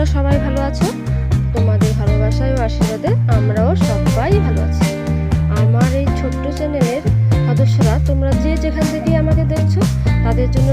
তোমরা সবাই ভালো আছো? তোমাদের ভালোবাসায় ও আশীর্বাদে আমরাও সবাই ভালো আছি। আমার এই ছোট্ট চ্যানেলের সদস্যরা, তোমরা যে যেখান থেকে আমাকে দেখছ, তাদের জন্য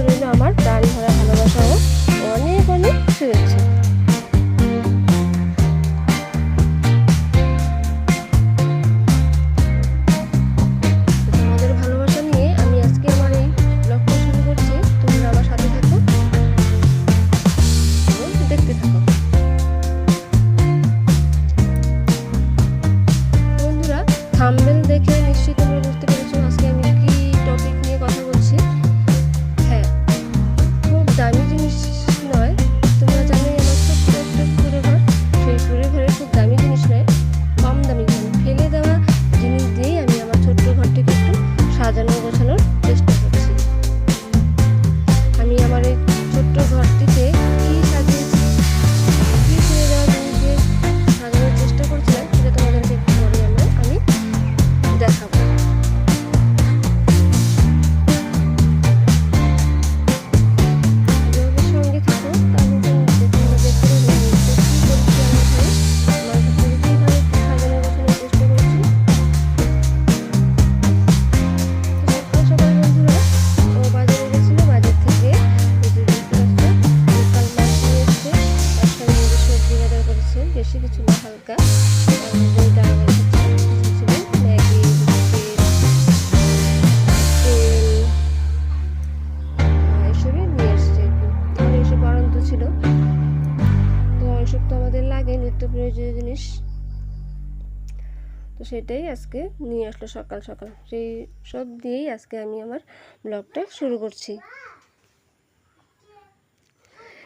তো সেটাই আজকে নিয়ে আসলো সকাল সকাল। সেই সব দিয়েই আজকে আমি আমার ব্লগটা শুরু করছি।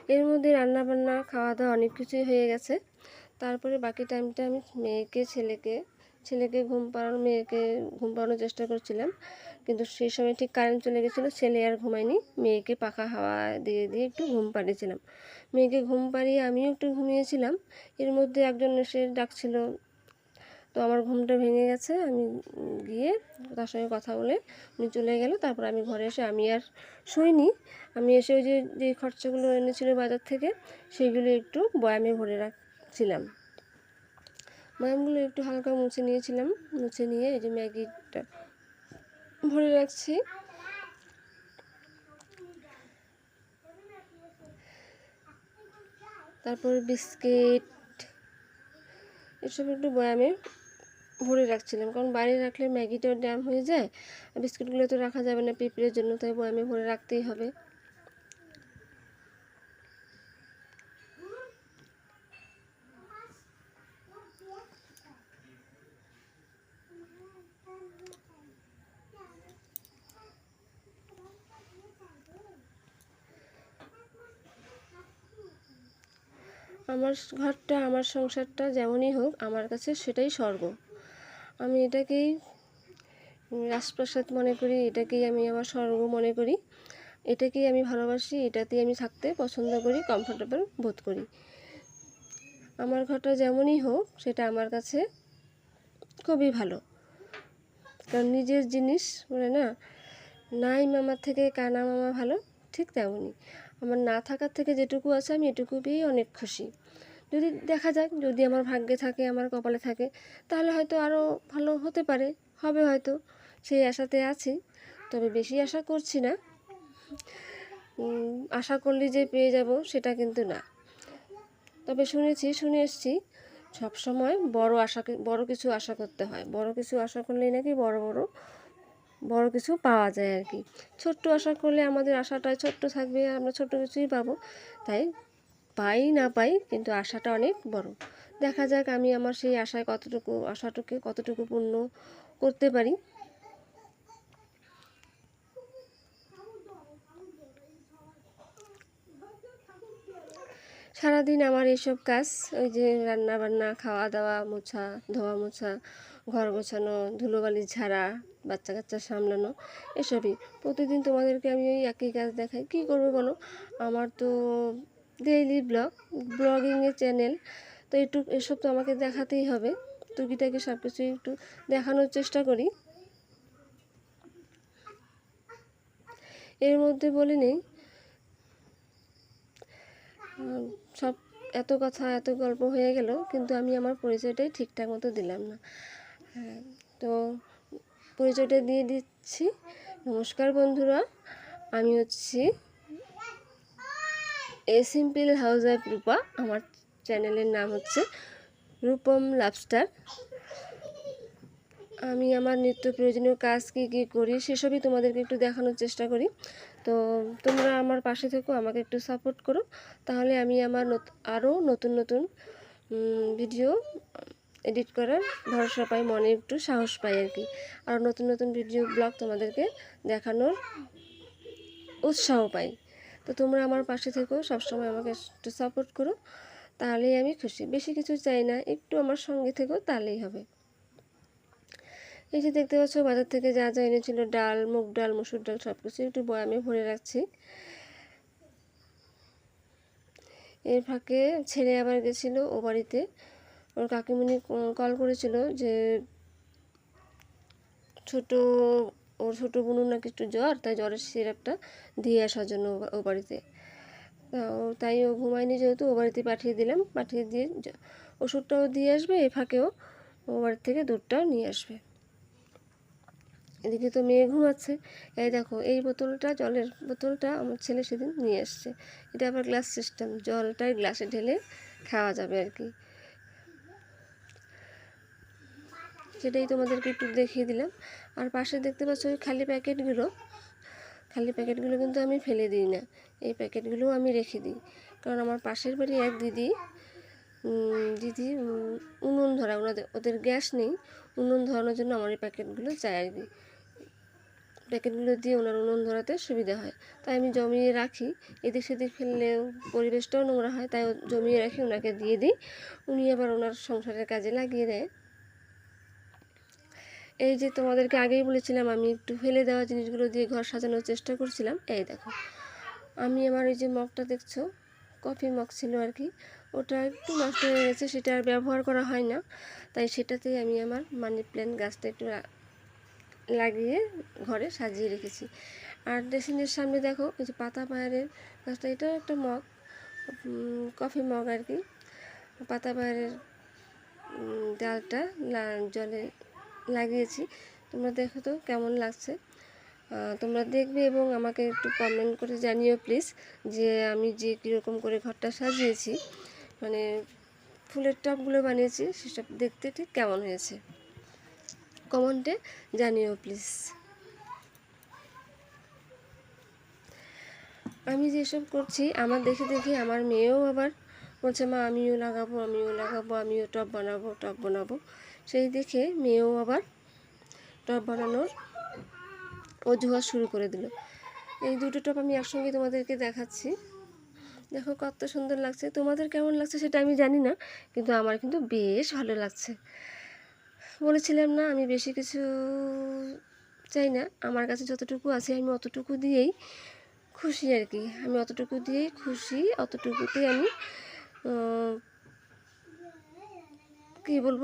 এর মধ্যে রান্না বান্না খাওয়া দাওয়া অনেক কিছুই হয়ে গেছে। তারপরে বাকি টাইমটা আমি মেয়েকে, ছেলেকে ছেলেকে ঘুম পাড়ানো মেয়েকে ঘুম পাড়ানোর চেষ্টা করছিলাম। কিন্তু সেই সময় ঠিক কারেন্ট চলে গেছিল, ছেলে আর ঘুমায়নি। মেয়েকে পাখা হাওয়া দিয়ে দিয়ে একটু ঘুম পাড়িয়েছিলাম। মেয়েকে ঘুম পাড়িয়ে আমিও একটু ঘুমিয়েছিলাম। এর মধ্যে একজন এসে ডাকছিল তো আমার ঘুমটা ভেঙে গেছে, আমি গিয়ে তার সঙ্গে কথা বলে উনি চলে গেল, তারপর আমি ঘরে এসে আমি আর শুইনি। আমি এসে ওই যে যে খরচাগুলো এনেছিল বাজার থেকে সেইগুলো একটু বয়ামে ভরে রাখছিলাম। বয়ামগুলো একটু হালকা মুছে নিয়েছিলাম, মুছে নিয়ে এই যে ম্যাগিটা ভরে রাখছি। তারপর বিস্কিট, এসব একটু বয়ামে ভরে রাখছিলাম। কারণ বাইরে রাখলে ম্যাগিটাও ড্যাম হয়ে যায় বিস্কুটগুলো তো রাখা যাবে না পিঁপড়ের জন্য, তাই বয়ামে ভরে রাখতেই হবে। আমার ঘরটা, আমার সংসারটা যেমনই হোক, আমার কাছে সেটাই স্বর্গ। আমি এটাকেই রাজপ্রাসাদ মনে করি, এটাকেই আমি আমার স্বর্গ মনে করি। এটাকেই আমি ভালোবাসি, এটাতেই আমি থাকতে পছন্দ করি কমফোর্টেবল বোধ করি। আমার ঘরটা যেমনই হোক, সেটা আমার কাছে খুবই ভালো। কারণ নিজের জিনিস বলে না, নাই মামার থেকে কানা মামা ভালো, ঠিক তেমনই। আমার না থাকার থেকে যেটুকু আছে, আমি এটুকু পেয়েই অনেক খুশি। যদি দেখা যাক, যদি আমার ভাগ্যে থাকে, আমার কপালে থাকে, তাহলে হয়তো আরও ভালো হতে পারে, হবে হয়তো, সেই আশাতে আছি। তবে বেশি আশা করছি না। আশা করলে যে পেয়ে যাব, সেটা কিন্তু না। তবে শুনেছি, শুনে এসছি সবসময় বড় আশা বড় কিছু আশা করতে হয়। বড় কিছু আশা করলেই নাকি বড় বড় বড় কিছু পাওয়া যায় আর কি। ছোট্ট আশা করলে আমাদের আশাটা ছোট্ট থাকবে, আমরা ছোট্ট কিছুই পাবো। তাই পাই না পাই, কিন্তু আশাটা অনেক বড়। দেখা যাক আমি আমার সেই আশায় কতটুকু, আশাটুকু কতটুকু পূর্ণ করতে পারি। সারাদিন আমার এইসব কাজ, ওই যে রান্না বান্না খাওয়া দাওয়া মোছা, ধোয়া মোছা, ঘর গোছানো ধুলোবালি ঝাড়া বাচ্চা কাচ্চা সামলানো, এসবই। প্রতিদিন তোমাদেরকে আমি ওই একই কাজ দেখাই। কী করব বলো? আমার তো ডেইলি ব্লগ ব্লগিংয়ের চ্যানেল, তো একটু এসব তো আমাকে দেখাতেই হবে। টুকিটাকি সব কিছুই একটু দেখানোর চেষ্টা করি। এর মধ্যে বলে নেই সব এত কথা, এত গল্প হয়ে গেল, কিন্তু আমি আমার পরিচয়টাই ঠিকঠাক মতো দিলাম না। হ্যাঁ তো পরিচয়টা দিয়ে দিচ্ছি। নমস্কার বন্ধুরা, আমি হচ্ছি এ সিম্পল হাউস ওয়াইফ রূপা, আমার চ্যানেলের নাম হচ্ছে রূপম লাভস্টার। আমি আমার নিত্য প্রয়োজনীয় কাজ কী কী করি সেসবই তোমাদেরকে একটু দেখানোর চেষ্টা করি। তো তোমরা আমার পাশে থেকো, আমাকে একটু সাপোর্ট করো। তাহলে আমি আমার আরও নতুন নতুন ভিডিও এডিট করার ভরসা পাই, মনে একটু সাহস পাই আর কি। আর নতুন নতুন ভিডিও ব্লগ তোমাদেরকে দেখানোর উৎসাহ পাই। তো তোমরা আমার পাশে থেকো, সবসময় আমাকে একটু সাপোর্ট করো, তাহলেই আমি খুশি। বেশি কিছু চাই না, একটু আমার সঙ্গে থেকো, তাহলেই হবে। এই যে দেখতে পাচ্ছ, বাজার থেকে যা যা এনেছিল, ডাল, মুগ ডাল, মুসুর ডাল সব কিছু একটু বয়ামে ভরে রাখছি। এর ফাঁকে ছেলে আবার গেছিল ও বাড়িতে। ওর কাকিমণি কল করেছিল যে ছোট ওর ছোটো বোনুর নাকি একটু জ্বর, তাই জ্বরের সিরাপটা দিয়ে আসার জন্য ও বাড়িতে। তাই ও ঘুমায়নি যেহেতু, ও বাড়িতে পাঠিয়ে দিলাম। পাঠিয়ে দিয়ে ওষুধটাও দিয়ে আসবে এ ফাঁকেও ও বাড়ির থেকে দুধটাও নিয়ে আসবে। এদিকে তো মেয়ে ঘুমাচ্ছে। এই দেখো, এই বোতলটা, জলের বোতলটা আমার ছেলে সেদিন নিয়ে আসছে এটা আবার গ্লাস সিস্টেম, জলটাই গ্লাসে ঢেলে খাওয়া যাবে আর কি। সেটাই তোমাদেরকে একটু দেখিয়ে দিলাম। আর পাশে দেখতে পাচ্ছ ওই খালি প্যাকেটগুলো। খালি প্যাকেটগুলো কিন্তু আমি ফেলে দিই না। এই প্যাকেটগুলোও আমি রেখে দিই। কারণ আমার পাশের বাড়ি এক দিদি দিদি উনুন ধরা ওনাদের, ওদের গ্যাস নেই। উনুন ধরানোর জন্য আমার এই প্যাকেটগুলো চাই। আর কি প্যাকেটগুলো দিয়ে ওনার উনুন ধরাতে সুবিধা হয়। তাই আমি জমিয়ে রাখি। এদিক সেদিক ফেললে পরিবেশটাও নোংরা হয়। তাই জমিয়ে রাখি, ওনাকে দিয়ে দিই। উনি আবার ওনার সংসারের কাজে লাগিয়ে দেয়। এই যে তোমাদেরকে আগেই বলেছিলাম, আমি একটু ফেলে দেওয়া জিনিসগুলো দিয়ে ঘর সাজানোর চেষ্টা করছিলাম। এই দেখো, আমি আমার ওই যে মগটা দেখছ? কফি মগ ছিল আর কি। ওটা একটু নষ্ট হয়ে গেছে, সেটা আর ব্যবহার করা হয় না। তাই সেটাতেই আমি আমার মানি প্ল্যান্ট গাছটা একটু লাগিয়ে ঘরে সাজিয়ে রেখেছি। আর ড্রেসিংয়ের সামনে দেখো, এই যে পাতা পাহাড়ের গাছটা, এটাও একটা মগ। কফি মগ আর কি। পাতা পাহাড়ের ডালটা জলে লাগিয়েছি। তোমরা দেখো তো কেমন লাগছে। তোমরা দেখবে এবং আমাকে একটু কমেন্ট করে জানিও প্লিজ যে আমি যে কীরকম করে ঘরটা সাজিয়েছি। মানে ফুলের টপগুলো বানিয়েছি সেসব দেখতে ঠিক কেমন হয়েছে। কমেন্টে জানিও প্লিজ আমি যেসব করছি, আমার দেখে দেখে আমার মেয়েও আবার বলছে, মা, আমিও লাগাবো আমিও লাগাবো, আমিও টপ বানাবো টপ বানাবো। সেই দেখে মেয়েও আবার টপ বানানোর অজুহাত শুরু করে দিল। এই দুটো টপ আমি একসঙ্গে তোমাদেরকে দেখাচ্ছি। দেখো কত সুন্দর লাগছে। তোমাদের কেমন লাগছে সেটা আমি জানি না, কিন্তু আমার কিন্তু বেশ ভালো লাগছে। বলেছিলাম না, আমি বেশি কিছু চাই না। আমার কাছে যতটুকু আছে আমি অতটুকু দিয়েই খুশি আর কি। আমি অতটুকু দিয়েই খুশি, অতটুকুতেই আমি কী বলব?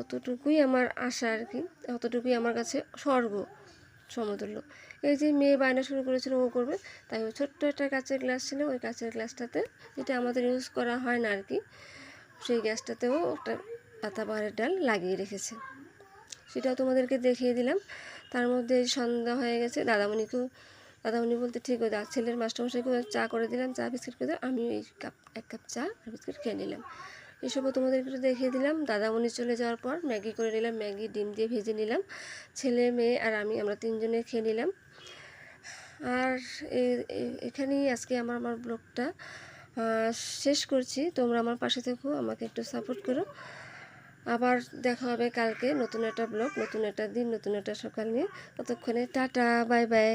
অতটুকুই আমার আশা আর কি, অতটুকুই আমার কাছে স্বর্গ, সমতুল্য। এই যে মেয়ে বায়না শুরু করেছিল, ও করবে, তাই ওই ছোট্ট একটা কাঁচের গ্লাস ছিল, ওই কাঁচের গ্লাসটাতে যেটা আমাদের ইউজ করা হয় না আর কি, সেই গ্যাসটাতেও একটা পাতা পাহাড়ের ডাল লাগিয়ে রেখেছে। সেটাও তোমাদেরকে দেখিয়ে দিলাম। তার মধ্যে সন্ধ্যা হয়ে গেছে, দাদামণিকেও, দাদামণি বলতে ঠিক আছে ছেলের মাস্টারমশাইকেও চা করে দিলাম, চা, বিস্কিট করে দিলাম, আমিও এই কাপ, এক কাপ চা আর বিস্কিট খেয়ে নিলাম। এসবও তোমাদেরকে একটু দেখিয়ে দিলাম। দাদামণি চলে যাওয়ার পর ম্যাগি করে নিলাম, ম্যাগি, ডিম দিয়ে ভেজে নিলাম। ছেলে, মেয়ে আর আমি, আমরা তিনজনে খেয়ে নিলাম। আর এখানেই আজকে আমার আমার ব্লগটা শেষ করছি। তোমরা আমার পাশে থেকো, আমাকে একটু সাপোর্ট করো। আবার দেখা হবে কালকে নতুন একটা ব্লগ, নতুন একটা দিন, নতুন একটা সকাল নিয়ে। ততক্ষণে টাটা, বাই বাই।